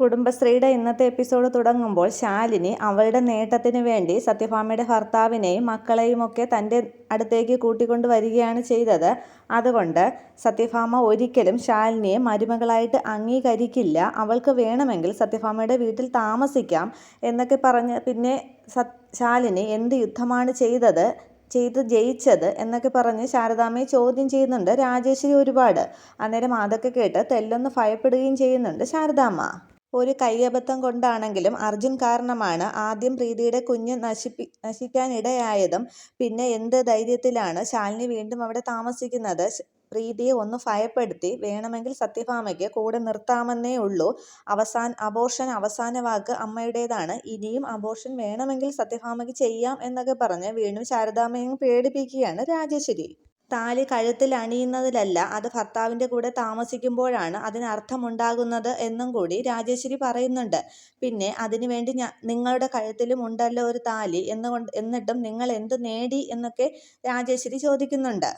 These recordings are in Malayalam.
കുടുംബശ്രീയുടെ ഇന്നത്തെ എപ്പിസോഡ് തുടങ്ങുമ്പോൾ ശാലിനി അവളുടെ നേട്ടത്തിന് വേണ്ടി സത്യഭാമയുടെ ഭർത്താവിനെയും മക്കളെയുമൊക്കെ തന്റെ അടുത്തേക്ക് കൂട്ടിക്കൊണ്ട് വരികയാണ് ചെയ്തത്. അതുകൊണ്ട് സത്യഭാമ ഒരിക്കലും ശാലിനിയെ മരുമകളായിട്ട് അംഗീകരിക്കില്ല. അവൾക്ക് വേണമെങ്കിൽ സത്യഭാമയുടെ വീട്ടിൽ താമസിക്കാം എന്നൊക്കെ പറഞ്ഞ് പിന്നെ ശാലിനി എന്ത് യുദ്ധമാണ് ചെയ്തത് ചെയ്ത് ജയിച്ചത് എന്നൊക്കെ പറഞ്ഞ് ശാരദാമ്മയെ ചോദ്യം ചെയ്യുന്നുണ്ട് രാജേശ്വരി ഒരുപാട്. അന്നേരം അതൊക്കെ കേട്ട് തെല്ലൊന്ന് ഭയപ്പെടുകയും ചെയ്യുന്നുണ്ട് ശാരദാമ്മ. ഒരു കയ്യബദ്ധം കൊണ്ടാണെങ്കിലും അർജുൻ കാരണമാണ് ആദ്യം പ്രീതിയുടെ കുഞ്ഞ് നശിപ്പി നശിക്കാനിടയായതും പിന്നെ എന്ത് ധൈര്യത്തിലാണ് ശാലിനി വീണ്ടും അവിടെ താമസിക്കുന്നത്. പ്രീതിയെ ഒന്ന് ഭയപ്പെടുത്തി വേണമെങ്കിൽ സത്യഭാമയ്ക്ക് കൂടെ നിർത്താമെന്നേ ഉള്ളൂ. അവസാൻ അബോർഷൻ അവസാന വാക്ക് അമ്മയുടേതാണ്. ഇനിയും അബോർഷൻ വേണമെങ്കിൽ സത്യഭാമയ്ക്ക് ചെയ്യാം എന്നൊക്കെ പറഞ്ഞ് വീണ്ടും ശാരദാമ്മയെ പേടിപ്പിക്കുകയാണ് രാജേശ്വരി. താലി കഴുത്തിൽ അണിയുന്നതിലല്ല അത് ഭർത്താവിന്റെ കൂടെ താമസിക്കുമ്പോഴാണ് അതിന് അർത്ഥമുണ്ടാകുന്നത് എന്നും കൂടി രാജേശ്വരി പറയുന്നുണ്ട്. പിന്നെ അതിനുവേണ്ടി ഞാൻ നിങ്ങളുടെ കഴുത്തിലും ഉണ്ടല്ലോ ഒരു താലി എന്നുകൊണ്ട് എന്നിട്ടും നിങ്ങൾ എന്ത് നേടി എന്നൊക്കെ രാജേശ്വരി ചോദിക്കുന്നുണ്ട്.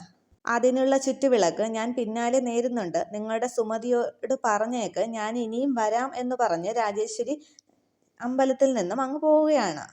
അതിനുള്ള ചുറ്റുവിളക്ക് ഞാൻ പിന്നാലെ നേരുന്നുണ്ട്. നിങ്ങളുടെ സുമതിയോട് പറഞ്ഞേക്ക് ഞാൻ ഇനിയും വരാം എന്ന് പറഞ്ഞ് രാജേശ്വരി അമ്പലത്തിൽ നിന്നും അങ്ങ് പോവുകയാണ്.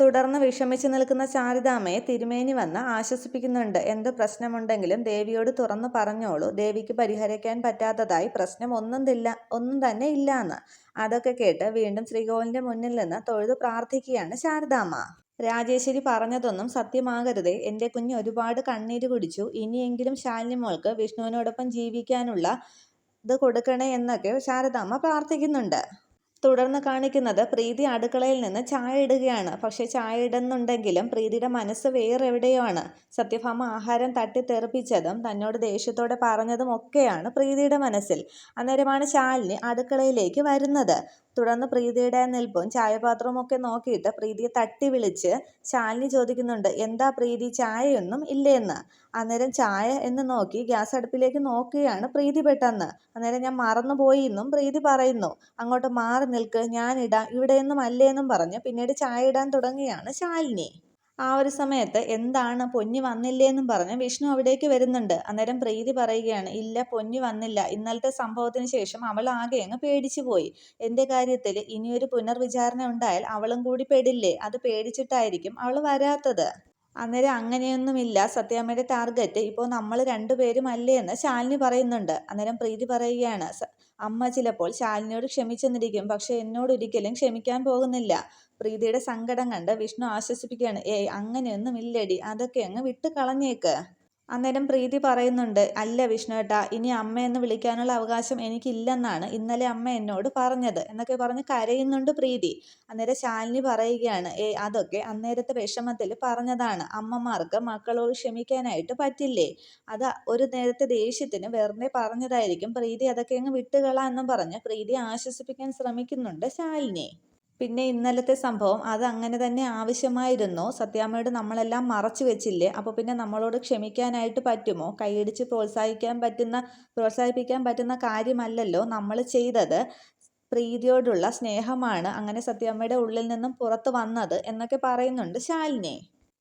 തുടർന്ന് വിഷമിച്ചു നിൽക്കുന്ന ചാരിതാമയെ തിരുമേനി വന്ന് ആശ്വസിപ്പിക്കുന്നുണ്ട്. എന്ത് പ്രശ്നമുണ്ടെങ്കിലും ദേവിയോട് തുറന്നു പറഞ്ഞോളൂ. ദേവിക്ക് പരിഹരിക്കാൻ പറ്റാത്തതായി പ്രശ്നം ഒന്നും ഇല്ല ഒന്നും തന്നെ ഇല്ല എന്ന് അതൊക്കെ കേട്ട് വീണ്ടും ശ്രീകോവിലിന്റെ മുന്നിൽ നിന്ന് തൊഴുതു പ്രാർത്ഥിക്കുകയാണ് ശാരദാമ്മ. രാജേശ്വരി പറഞ്ഞതൊന്നും സത്യമാകരുതേ. എന്റെ കുഞ്ഞ് ഒരുപാട് കണ്ണീര് കുടിച്ചു. ഇനിയെങ്കിലും ശാലിനി മോൾക്ക് വിഷ്ണുവിനോടൊപ്പം ജീവിക്കാനുള്ള ഇത് കൊടുക്കണേ എന്നൊക്കെ ശാരദാമ്മ പ്രാർത്ഥിക്കുന്നുണ്ട്. തുടർന്ന് കാണിക്കുന്നത് പ്രീതി അടുക്കളയിൽ നിന്ന് ചായ ഇടുകയാണ്. പക്ഷെ ചായ ഇടുന്നുണ്ടെങ്കിലും പ്രീതിയുടെ മനസ്സ് വേറെ എവിടെയോ ആണ് സത്യഭാമ ആഹാരം തട്ടിത്തെറിപ്പിച്ചതും തന്നോട് ദേഷ്യത്തോടെ പറഞ്ഞതും ഒക്കെയാണ് പ്രീതിയുടെ മനസ്സിൽ. അന്നേരമാണ് ശാലിനി അടുക്കളയിലേക്ക് വരുന്നത്. തുടർന്ന് പ്രീതിയുടെ നിൽപ്പും ചായപാത്രവും ഒക്കെ നോക്കിയിട്ട് പ്രീതിയെ തട്ടി വിളിച്ച് ശാലിനി ചോദിക്കുന്നുണ്ട് എന്താ പ്രീതി ചായയൊന്നും ഇല്ലേന്ന്? അന്നേരം ചായ എന്ന് നോക്കി ഗ്യാസ് അടുപ്പിലേക്ക് നോക്കുകയാണ് പ്രീതി പെട്ടെന്ന്. അന്നേരം ഞാൻ മറന്നുപോയി എന്നും പ്രീതി പറയുന്നു. അങ്ങോട്ട് മാറി നിൽക്ക് ഞാനിടാം ഇവിടെയൊന്നും അല്ലേന്നും പറഞ്ഞ് പിന്നീട് ചായ ഇടാൻ തുടങ്ങിയാണ് ശാലിനി. ആ ഒരു സമയത്ത് എന്താണ് പൊന്നി വന്നില്ലേന്നും പറഞ്ഞ് വിഷ്ണു അവിടേക്ക് വരുന്നുണ്ട്. അന്നേരം പ്രീതി പറയുകയാണ് ഇല്ല പൊന്നി വന്നില്ല. ഇന്നലത്തെ സംഭവത്തിന് ശേഷം അവൾ ആകെ അങ്ങ് പേടിച്ചു പോയി. എന്റെ കാര്യത്തിൽ ഇനിയൊരു പുനർവിചാരണ ഉണ്ടായാൽ അവളും കൂടി പെടില്ലേ? അത് പേടിച്ചിട്ടായിരിക്കും അവൾ വരാത്തത്. അന്നേരം അങ്ങനെയൊന്നുമില്ല. സത്യാമ്മയുടെ ടാർഗറ്റ് ഇപ്പോൾ നമ്മൾ രണ്ടുപേരും അല്ലേ എന്ന് ശാലിനി പറയുന്നുണ്ട്. അന്നേരം പ്രീതി പറയുകയാണ് അമ്മ ചിലപ്പോൾ ശാലിനിയോട് ക്ഷമിച്ചെന്നിരിക്കും പക്ഷെ എന്നോട് ഒരിക്കലും ക്ഷമിക്കാൻ പോകുന്നില്ല. പ്രീതിയുടെ സങ്കടം കണ്ട് വിഷ്ണു ആശ്വസിപ്പിക്കുകയാണ് ഏയ് അങ്ങനെയൊന്നും ഇല്ലടി അതൊക്കെ അങ്ങ് വിട്ടു കളഞ്ഞേക്ക് അന്നേരം പ്രീതി പറയുന്നുണ്ട് അല്ല വിഷ്ണുവേട്ടാ ഇനി അമ്മയെന്ന് വിളിക്കാനുള്ള അവകാശം എനിക്കില്ലെന്നാണ് ഇന്നലെ അമ്മ എന്നോട് പറഞ്ഞത് എന്നൊക്കെ പറഞ്ഞ് കരയുന്നുണ്ട് പ്രീതി. അന്നേരം ശാലിനി പറയുകയാണ് ഏ അതൊക്കെ അന്നേരത്തെ വിഷമത്തിൽ പറഞ്ഞതാണ്. അമ്മമാർക്ക് മക്കളോട് ക്ഷമിക്കാനായിട്ട് പറ്റില്ലേ? അത് ഒരു നേരത്തെ ദേഷ്യത്തിന് വെറുതെ പറഞ്ഞതായിരിക്കും. പ്രീതി അതൊക്കെ അങ്ങ് വിട്ടുകളാന്നും പറഞ്ഞ് പ്രീതി ആശ്വസിപ്പിക്കാൻ ശ്രമിക്കുന്നുണ്ട് ശാലിനി. പിന്നെ ഇന്നലത്തെ സംഭവം അത് അങ്ങനെ തന്നെ ആവശ്യമായിരുന്നു. സത്യാമ്മയോട് നമ്മളെല്ലാം മറച്ചു വെച്ചില്ലേ? അപ്പോൾ പിന്നെ നമ്മളോട് ക്ഷമിക്കാനായിട്ട് പറ്റുമോ? കൈയടിച്ച് പ്രോത്സാഹിക്കാൻ പറ്റുന്ന പ്രോത്സാഹിപ്പിക്കാൻ പറ്റുന്ന കാര്യമല്ലല്ലോ നമ്മൾ ചെയ്തത്. പ്രീതിയോടുള്ള സ്നേഹമാണ് അങ്ങനെ സത്യാമ്മയുടെ ഉള്ളിൽ നിന്നും പുറത്തു വന്നത് എന്നൊക്കെ പറയുന്നുണ്ട് ശാലിനി.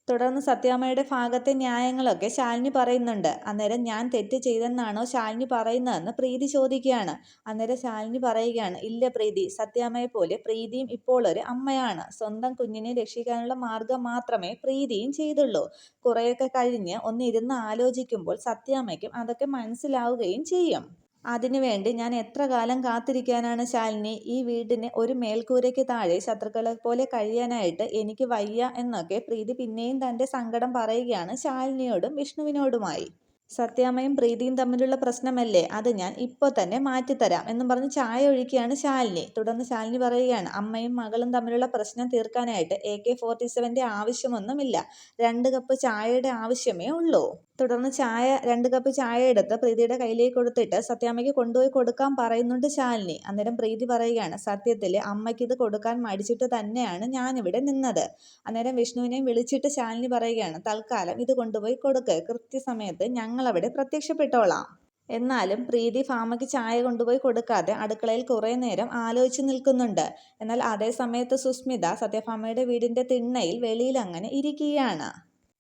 തുടർന്ന് സത്യാമ്മയുടെ ഭാഗത്തെ ന്യായങ്ങളൊക്കെ ശാലിനി പറയുന്നുണ്ട്. അന്നേരം ഞാൻ തെറ്റ് ചെയ്തെന്നാണോ ശാലിനി പറയുന്നതെന്ന് പ്രീതി ചോദിക്കുകയാണ്. അന്നേരം ശാലിനി പറയുകയാണ് ഇല്ല പ്രീതി സത്യാമ്മയെ പോലെ പ്രീതിയും ഇപ്പോൾ ഒരു അമ്മയാണ്. സ്വന്തം കുഞ്ഞിനെ രക്ഷിക്കാനുള്ള മാർഗം മാത്രമേ പ്രീതിയും ചെയ്തുള്ളൂ. കുറേയൊക്കെ കഴിഞ്ഞ് ഒന്നിരുന്ന് ആലോചിക്കുമ്പോൾ സത്യാമ്മയ്ക്കും അതൊക്കെ മനസ്സിലാവുകയും ചെയ്യും. അതിനുവേണ്ടി ഞാൻ എത്ര കാലം കാത്തിരിക്കാനാണ് ശാലിനി? ഈ വീടിന് ഒരു മേൽക്കൂരയ്ക്ക് താഴെ ശത്രുക്കളെ പോലെ കഴിയാനായിട്ട് എനിക്ക് വയ്യ എന്നൊക്കെ പ്രീതി പിന്നെയും തന്റെ സങ്കടം പറയുകയാണ് ശാലിനിയോടും വിഷ്ണുവിനോടുമായി. സത്യാമ്മയും പ്രീതിയും തമ്മിലുള്ള പ്രശ്നമല്ലേ? അത് ഞാൻ ഇപ്പോൾ തന്നെ മാറ്റിത്തരാം എന്നും പറഞ്ഞ് ചായ ഒഴിക്കുകയാണ് ശാലിനി. തുടർന്ന് ശാലിനി പറയുകയാണ് അമ്മയും മകളും തമ്മിലുള്ള പ്രശ്നം തീർക്കാനായിട്ട് എ കെ ഫോർട്ടി സെവന്റെ ആവശ്യമൊന്നുമില്ല. രണ്ട് കപ്പ് ചായയുടെ ആവശ്യമേ ഉള്ളൂ. തുടർന്ന് ചായ രണ്ട് കപ്പ് ചായ എടുത്ത് പ്രീതിയുടെ കയ്യിലേക്ക് കൊടുത്തിട്ട് സത്യാമ്മയ്ക്ക് കൊണ്ടുപോയി കൊടുക്കാൻ പറയുന്നുണ്ട് ശാലിനി. അന്നേരം പ്രീതി പറയുകയാണ് സത്യത്തിൽ അമ്മയ്ക്ക് ഇത് കൊടുക്കാൻ മടിച്ചിട്ട് തന്നെയാണ് ഞാനിവിടെ നിന്നത്. അന്നേരം വിഷ്ണുവിനെയും വിളിച്ചിട്ട് ശാലിനി പറയുകയാണ് തൽക്കാലം ഇത് കൊണ്ടുപോയി കൊടുക്ക്. കൃത്യസമയത്ത് ഞങ്ങളവിടെ പ്രത്യക്ഷപ്പെട്ടോളാം. എന്നാലും പ്രീതി ഫാമയ്ക്ക് ചായ കൊണ്ടുപോയി കൊടുക്കാതെ അടുക്കളയിൽ കുറേ നേരം ആലോചിച്ച് നിൽക്കുന്നുണ്ട്. എന്നാൽ അതേ സമയത്ത് സുസ്മിത സത്യഭാമയുടെ വീടിന്റെ തിണ്ണയിൽ വെളിയിൽ അങ്ങനെ ഇരിക്കുകയാണ്.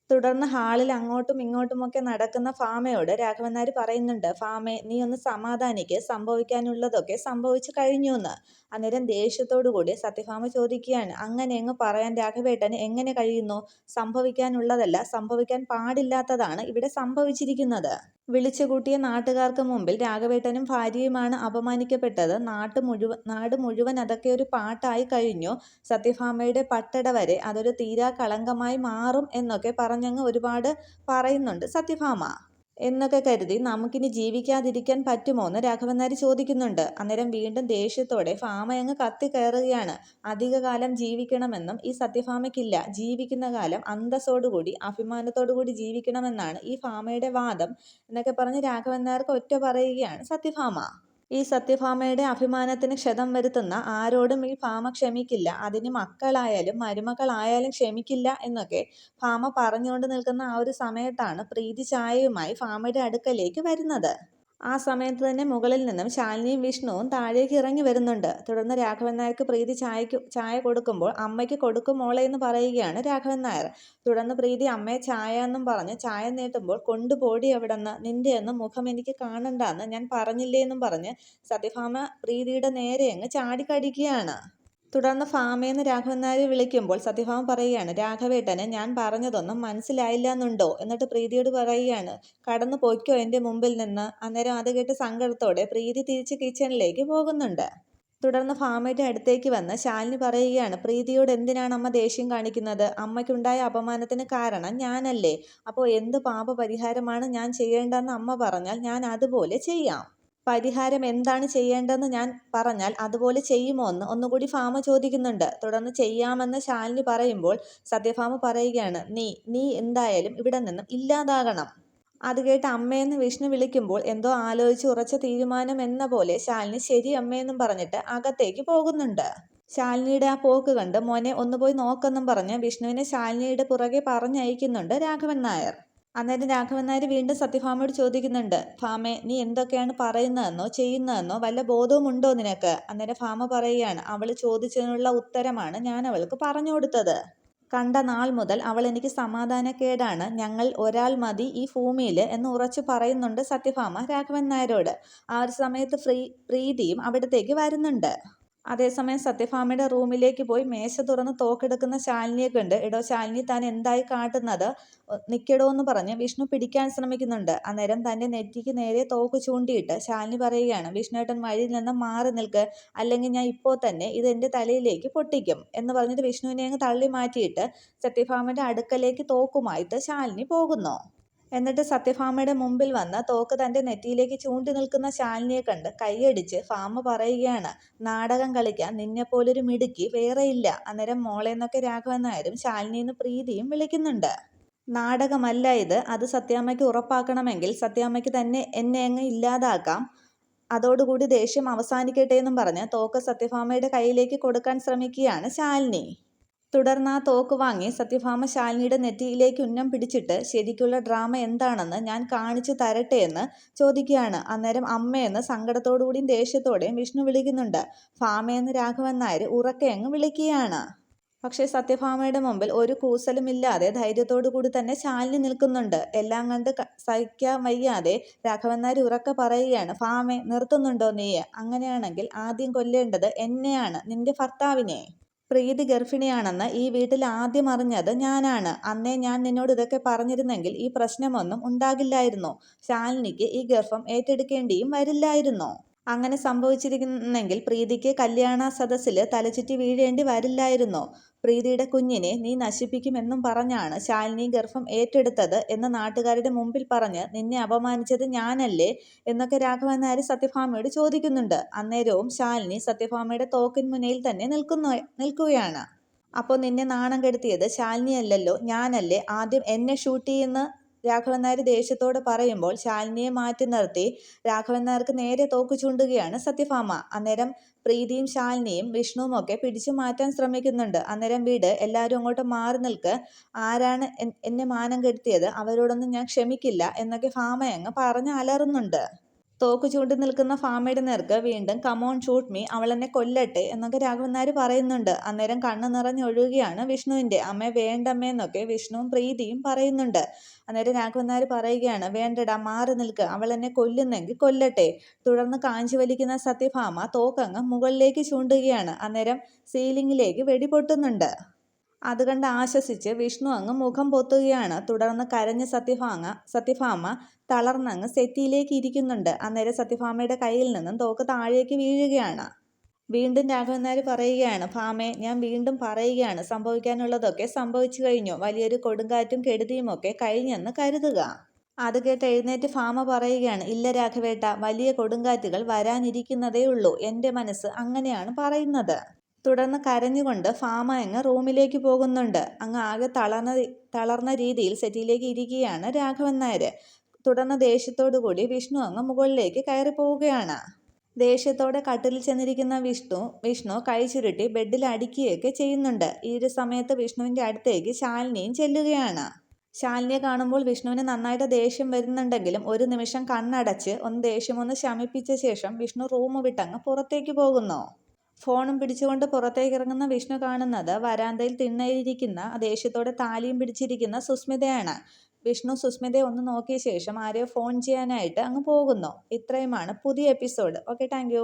തുടർന്ന് ഹാളിൽ അങ്ങോട്ടും ഇങ്ങോട്ടുമൊക്കെ നടക്കുന്ന ഫാമയോട് രാഘവൻ നായർ പറയുന്നുണ്ട് ഫാമെ നീ ഒന്ന് സമാധാനിക്ക് സംഭവിക്കാനുള്ളതൊക്കെ സംഭവിച്ചു കഴിഞ്ഞു എന്ന് അന്നേരം ദേഷ്യത്തോടു കൂടി സത്യഭാമ ചോദിക്കുകയാണ് അങ്ങനെ എങ്ങ് പറയാൻ രാഘവേട്ടന് എങ്ങനെ കഴിയുന്നു? സംഭവിക്കാനുള്ളതല്ല സംഭവിക്കാൻ പാടില്ലാത്തതാണ് ഇവിടെ സംഭവിച്ചിരിക്കുന്നത്. വിളിച്ചു കൂട്ടിയ നാട്ടുകാർക്ക് മുമ്പിൽ രാഘവേട്ടനും ഭാര്യയുമാണ് അപമാനിക്കപ്പെട്ടത്. നാട്ട് മുഴുവൻ നാട് മുഴുവൻ അതൊക്കെ ഒരു പാട്ടായി കഴിഞ്ഞു. സത്യഭാമയുടെ പട്ടട വരെ അതൊരു തീരാ കളങ്കമായി മാറും എന്നൊക്കെ പറഞ്ഞങ്ങ് ഒരുപാട് പറയുന്നുണ്ട് സത്യഭാമ. എന്നൊക്കെ കരുതി നമുക്കിനി ജീവിക്കാതിരിക്കാൻ പറ്റുമോന്ന് രാഘവൻ നായർ ചോദിക്കുന്നുണ്ട്. അന്നേരം വീണ്ടും ദേഷ്യത്തോടെ കത്തി കത്തിക്കയറുകയാണ്. അധികകാലം ജീവിക്കണമെന്നും ഈ സത്യഭാമയ്ക്കില്ല. ജീവിക്കുന്ന കാലം അന്തസ്സോടുകൂടി അഭിമാനത്തോടുകൂടി ജീവിക്കണമെന്നാണ് ഈ ഫാമയുടെ വാദം എന്നൊക്കെ പറഞ്ഞ് രാഘവൻ നായർക്ക് ഒറ്റ പറയുകയാണ് സത്യഭാമ. ഈ സത്യഭാമയുടെ അഭിമാനത്തിന് ക്ഷതം വരുത്തുന്ന ആരോടും ഈ ഭാമ ക്ഷമിക്കില്ല. അതിന് മക്കളായാലും മരുമക്കളായാലും ക്ഷമിക്കില്ല എന്നൊക്കെ ഭാമ പറഞ്ഞുകൊണ്ട് നിൽക്കുന്ന ആ ഒരു സമയത്താണ് പ്രീതി ചായയുമായി ഭാമയുടെ അടുക്കലേക്ക് വരുന്നത്. ആ സമയത്ത് തന്നെ മുകളിൽ നിന്നും ശാലിനിയും വിഷ്ണുവും താഴേക്ക് ഇറങ്ങി വരുന്നുണ്ട്. തുടർന്ന് രാഘവൻ നായർക്ക് പ്രീതി ചായക്ക് ചായ കൊടുക്കുമ്പോൾ അമ്മയ്ക്ക് കൊടുക്കും മോളെ എന്ന് പറയുകയാണ് രാഘവൻ നായർ. തുടർന്ന് പ്രീതി അമ്മയെ ചായ എന്നും പറഞ്ഞ് ചായ നീട്ടുമ്പോൾ കൊണ്ടുപോടി എവിടെന്ന് നിന്റെ എന്നും മുഖം എനിക്ക് കാണണ്ടാന്ന് ഞാൻ പറഞ്ഞില്ലേ എന്നും പറഞ്ഞ് സത്യഭാമ പ്രീതിയുടെ നേരെ അങ്ങ് ചാടിക്കടിക്കുകയാണ്. തുടർന്ന് ഫാമേന്ന് രാഘവൻ നായരെ വിളിക്കുമ്പോൾ സത്യഭാമ പറയുകയാണ് രാഘവേട്ടന് ഞാൻ പറഞ്ഞതൊന്നും മനസ്സിലായില്ല എന്നുണ്ടോ എന്നിട്ട് പ്രീതിയോട് പറയുകയാണ് കടന്നു പൊയ്ക്കോ എന്റെ മുമ്പിൽ നിന്ന്. അന്നേരം അത് കേട്ട് സങ്കടത്തോടെ പ്രീതി തിരിച്ച് കിച്ചണിലേക്ക് പോകുന്നുണ്ട്. തുടർന്ന് ഫാമയുടെ അടുത്തേക്ക് വന്ന് ശാലിനി പറയുകയാണ് പ്രീതിയോട് എന്തിനാണ് അമ്മ ദേഷ്യം കാണിക്കുന്നത്? അമ്മയ്ക്കുണ്ടായ അപമാനത്തിന് കാരണം ഞാനല്ലേ? അപ്പോൾ എന്ത് പാപപരിഹാരമാണ് ഞാൻ ചെയ്യേണ്ടതെന്ന് അമ്മ പറഞ്ഞാൽ ഞാൻ അതുപോലെ ചെയ്യാം. പരിഹാരം എന്താണ് ചെയ്യേണ്ടതെന്ന് ഞാൻ പറഞ്ഞാൽ അതുപോലെ ചെയ്യുമോ എന്ന് ഒന്നുകൂടി ഫാമ ചോദിക്കുന്നുണ്ട്. തുടർന്ന് ചെയ്യാമെന്ന് ശാലിനി പറയുമ്പോൾ സത്യഭാമ പറയുകയാണ് നീ നീ എന്തായാലും ഇവിടെ നിന്നും ഇല്ലാതാകണം. അത് കേട്ട് അമ്മയെന്ന് വിഷ്ണു വിളിക്കുമ്പോൾ എന്തോ ആലോചിച്ച് ഉറച്ച തീരുമാനം എന്ന പോലെ ശാലിനി ശരി അമ്മയെന്നും പറഞ്ഞിട്ട് അകത്തേക്ക് പോകുന്നുണ്ട്. ശാലിനിയുടെ ആ പോക്ക് കണ്ട് മോനെ ഒന്ന് പോയി നോക്കെന്നും പറഞ്ഞ് വിഷ്ണുവിനെ ശാലിനിയുടെ പുറകെ പറഞ്ഞയക്കുന്നുണ്ട് രാഘവൻ നായർ. അന്നേരം രാഘവൻ നായർ വീണ്ടും സത്യഭാമയോട് ചോദിക്കുന്നുണ്ട് ഭാമേ നീ എന്തൊക്കെയാണ് പറയുന്നതെന്നോ ചെയ്യുന്നതെന്നോ വല്ല ബോധവുമുണ്ടോ നിനക്ക്? അന്നേരം ഭാമ പറയുകയാണ് അവൾ ചോദിച്ചതിനുള്ള ഉത്തരമാണ് ഞാൻ അവൾക്ക് പറഞ്ഞു കൊടുത്തത്. കണ്ട നാൾ മുതൽ അവൾ എനിക്ക് സമാധാനക്കേടാണ്. ഞങ്ങൾ ഒരാൾ മതി ഈ ഭൂമിയിൽ എന്ന് ഉറച്ചു പറയുന്നുണ്ട് സത്യഭാമ രാഘവൻ നായരോട്. ആ ഒരു സമയത്ത് പ്രീതിയും അവിടത്തേക്ക് വരുന്നുണ്ട്. അതേസമയം സത്യഭാമയുടെ റൂമിലേക്ക് പോയി മേശ തുറന്ന് തോക്കെടുക്കുന്ന ശാലിനിയെ കണ്ട് എടോ ശാലിനി താൻ എന്തായി കാട്ടുന്നത്? നിൽക്കടോ നിക്കെടോന്ന് പറഞ്ഞ് വിഷ്ണു പിടിക്കാൻ ശ്രമിക്കുന്നുണ്ട്. അന്നേരം തന്റെ നെറ്റിക്ക് നേരെ തോക്ക് ചൂണ്ടിയിട്ട് ശാലിനി പറയുകയാണ് വിഷ്ണുവേട്ടൻ വഴിയിൽ നിന്ന് മാറി നിൽക്ക്. അല്ലെങ്കിൽ ഞാൻ ഇപ്പോൾ തന്നെ ഇത് എന്റെ തലയിലേക്ക് പൊട്ടിക്കും എന്ന് പറഞ്ഞിട്ട് വിഷ്ണുവിനെ അങ്ങ് തള്ളി മാറ്റിയിട്ട് സത്യഭാമയുടെ അടുക്കലേക്ക് തോക്കുമായിട്ട് ശാലിനി പോകുന്നു. എന്നിട്ട് സത്യഭാമയുടെ മുമ്പിൽ വന്ന് തോക്ക് തന്റെ നെറ്റിയിലേക്ക് ചൂണ്ടി നിൽക്കുന്ന ശാലിനിയെ കണ്ട് കൈയടിച്ച് ഫാമ പറയുകയാണ് നാടകം കളിക്കാൻ നിന്നെപ്പോലൊരു മിടുക്കി വേറെയില്ല. അന്നേരം മോളെന്നൊക്കെ രാഘവൻ നായരും ശാലിനീന്ന് പ്രീതിയും വിളിക്കുന്നുണ്ട്. നാടകമല്ല ഇത്. അത് സത്യാമ്മയ്ക്ക് ഉറപ്പാക്കണമെങ്കിൽ സത്യാമ്മയ്ക്ക് തന്നെ എന്നെ അങ്ങ് ഇല്ലാതാക്കാം. അതോടുകൂടി ദേഷ്യം അവസാനിക്കട്ടെ എന്നും പറഞ്ഞ് തോക്ക് സത്യഭാമയുടെ കയ്യിലേക്ക് കൊടുക്കാൻ ശ്രമിക്കുകയാണ് ശാലിനി. തുടർന്ന് ആ തോക്ക് വാങ്ങി സത്യഭാമ ശാലിനിയുടെ നെറ്റിയിലേക്ക് ഉന്നം പിടിച്ചിട്ട് ശരിക്കുള്ള ഡ്രാമ എന്താണെന്ന് ഞാൻ കാണിച്ചു തരട്ടെ എന്ന് ചോദിക്കുകയാണ്. അന്നേരം അമ്മയെന്ന് സങ്കടത്തോടുകൂടിയും ദേഷ്യത്തോടെയും വിഷ്ണു വിളിക്കുന്നുണ്ട്. ഭാമയെന്ന് രാഘവൻ നായർ ഉറക്കെ അങ്ങ് വിളിക്കുകയാണ്. പക്ഷേ സത്യഭാമയുടെ മുമ്പിൽ ഒരു കൂസലുമില്ലാതെ ധൈര്യത്തോടു കൂടി തന്നെ ശാലിനി നിൽക്കുന്നുണ്ട്. എല്ലാം കണ്ട് സഹിക്കാൻ വയ്യാതെ രാഘവൻ നായർ ഉറക്കെ പറയുകയാണ് ഭാമെ നിർത്തുന്നുണ്ടോ നീയെ അങ്ങനെയാണെങ്കിൽ ആദ്യം കൊല്ലേണ്ടത് എന്നെയാണ് നിന്റെ ഭർത്താവിനെ. പ്രീതി ഗർഭിണിയാണെന്ന് ഈ വീട്ടിൽ ആദ്യം അറിഞ്ഞത് ഞാനാണ്. അന്നേ ഞാൻ നിന്നോട് ഇതൊക്കെ പറഞ്ഞിരുന്നെങ്കിൽ ഈ പ്രശ്നമൊന്നും ഉണ്ടാകില്ലായിരുന്നു. ശാലിനിക്ക് ഈ ഗർഭം ഏറ്റെടുക്കേണ്ടിയും വരില്ലായിരുന്നു. അങ്ങനെ സംഭവിച്ചിരുന്നെങ്കിൽ പ്രീതിക്ക് കല്യാണ സദസ്സിൽ തലചുറ്റി വീഴേണ്ടി വരില്ലായിരുന്നു. പ്രീതിയുടെ കുഞ്ഞിനെ നീ നശിപ്പിക്കുമെന്നും പറഞ്ഞാണ് ശാലിനി ഗർഭം ഏറ്റെടുത്തത് എന്ന് നാട്ടുകാരുടെ മുമ്പിൽ പറഞ്ഞ് നിന്നെ അപമാനിച്ചത് ഞാനല്ലേ? എന്നൊക്കെ രാഘവൻ നായർ സത്യഭാമയോട് ചോദിക്കുന്നുണ്ട്. അന്നേരവും ശാലിനി സത്യഭാമയുടെ തോക്കിൻ മുനയിൽ തന്നെ നിൽക്കുന്നു നിൽക്കുകയാണ്. അപ്പോൾ നിന്നെ നാണം കെടുത്തിയത് ശാലിനിയല്ലല്ലോ ഞാനല്ലേ? ആദ്യം എന്നെ ഷൂട്ട് ചെയ്യെന്ന് രാഘവൻ നായർ ദേഷ്യത്തോടെ പറയുമ്പോൾ ശാലിനിയെ മാറ്റി നിർത്തി രാഘവൻ നായർക്ക് നേരെ തോക്ക് ചൂണ്ടുകയാണ് സത്യഭാമ. അന്നേരം പ്രീതിയും ശാലിനിയും വിഷ്ണുവും ഒക്കെ പിടിച്ചു മാറ്റാൻ ശ്രമിക്കുന്നുണ്ട്. അന്നേരം വീട് എല്ലാവരും അങ്ങോട്ട് മാറി നിൽക്ക്. ആരാണ് എന്നെ മാനം കെടുത്തിയത് അവരോടൊന്നും ഞാൻ ക്ഷമിക്കില്ല എന്നൊക്കെ ഭാമയങ്ങ് പറഞ്ഞ് അലറുന്നുണ്ട്. തോക്ക് ചൂണ്ടി നിൽക്കുന്ന ഫാമയുടെ നേർക്ക് വീണ്ടും കമോൺ ഷൂട്ട് മീ അവളെന്നെ കൊല്ലട്ടെ എന്നൊക്കെ രാഘവൻ നായർ പറയുന്നുണ്ട്. അന്നേരം കണ്ണ് നിറഞ്ഞൊഴുകുകയാണ് വിഷ്ണുവിന്റെ. അമ്മ വേണ്ടമ്മേ എന്നൊക്കെ വിഷ്ണുവും പ്രീതിയും പറയുന്നുണ്ട്. അന്നേരം രാഘവൻ നായർ പറയുകയാണ് വേണ്ടടാ മാറി നിൽക്ക്. അവളെന്നെ കൊല്ലുന്നെങ്കിൽ കൊല്ലട്ടെ. തുടർന്ന് കാഞ്ചി വലിക്കുന്ന സത്യഭാമ തോക്കങ്ങ് മുകളിലേക്ക് ചൂണ്ടുകയാണ്. അന്നേരം സീലിംഗിലേക്ക് വെടിപൊട്ടുന്നുണ്ട് അത് കണ്ട് ആശ്വസിച്ച് വിഷ്ണു അങ്ങ് മുഖം പൊത്തുകയാണ്. തുടർന്ന് കരഞ്ഞ സത്യഭാമ സത്യഭാമ തളർന്നങ്ങ് സെറ്റിയിലേക്ക് ഇരിക്കുന്നുണ്ട് അന്നേരം സത്യഭാമയുടെ കയ്യിൽ നിന്നും തോക്ക് താഴേക്ക് വീഴുകയാണ്. വീണ്ടും രാഘവൻ നായർ പറയുകയാണ് ഭാമേ ഞാൻ വീണ്ടും പറയുകയാണ്. സംഭവിക്കാനുള്ളതൊക്കെ സംഭവിച്ചു കഴിഞ്ഞു. വലിയൊരു കൊടുങ്കാറ്റും കെടുതിയുമൊക്കെ കഴിഞ്ഞെന്ന് കരുതുക. അത് കേട്ട് എഴുന്നേറ്റ് ഫാമ പറയുകയാണ് ഇല്ല രാഘവേട്ട വലിയ കൊടുങ്കാറ്റുകൾ വരാനിരിക്കുന്നതേ ഉള്ളൂ. എന്റെ മനസ്സ് അങ്ങനെയാണ് പറയുന്നത്. തുടർന്ന് കരഞ്ഞുകൊണ്ട് ഫാമ അങ്ങ് റൂമിലേക്ക് പോകുന്നുണ്ട്. അങ്ങ് ആകെ തളർന്ന തളർന്ന രീതിയിൽ സെറ്റിയിലേക്ക് ഇരിക്കുകയാണ് രാഘവൻ നായർ തുടർന്ന് ദേഷ്യത്തോടു കൂടി വിഷ്ണു അങ്ങ് മുകളിലേക്ക് കയറി പോവുകയാണ് ദേഷ്യത്തോടെ കട്ടിലിൽ ചെന്നിരിക്കുന്ന വിഷ്ണു വിഷ്ണു കൈ ചുരുട്ടി ബെഡിൽ അടിക്കുകയൊക്കെ ചെയ്യുന്നുണ്ട്. ഈ ഒരു സമയത്ത് വിഷ്ണുവിന്റെ അടുത്തേക്ക് ശാലിനിയും ചെല്ലുകയാണ്. ശാലിനിയെ കാണുമ്പോൾ വിഷ്ണുവിന് നന്നായിട്ട് ദേഷ്യം വരുന്നുണ്ടെങ്കിലും ഒരു നിമിഷം കണ്ണടച്ച് ഒന്ന് ദേഷ്യം ഒന്ന് ശമിപ്പിച്ച ശേഷം വിഷ്ണു റൂം വിട്ടങ്ങ് പുറത്തേക്ക് പോകുന്നു. ഫോണും പിടിച്ചുകൊണ്ട് പുറത്തേക്ക് ഇറങ്ങുന്ന വിഷ്ണു കാണുന്നത് വരാന്തയിൽ തിണ്ണയിരിക്കുന്ന ദേഷ്യത്തോടെ താലിയും പിടിച്ചിരിക്കുന്ന സുസ്മിതയാണ്. വിഷ്ണു സുസ്മിതയെ ഒന്ന് നോക്കിയ ശേഷം ആരെയോ ഫോൺ ചെയ്യാനായിട്ട് അങ്ങ് പോകുന്നു? ഇത്രയുമാണ് പുതിയ എപ്പിസോഡ് ഓക്കെ താങ്ക്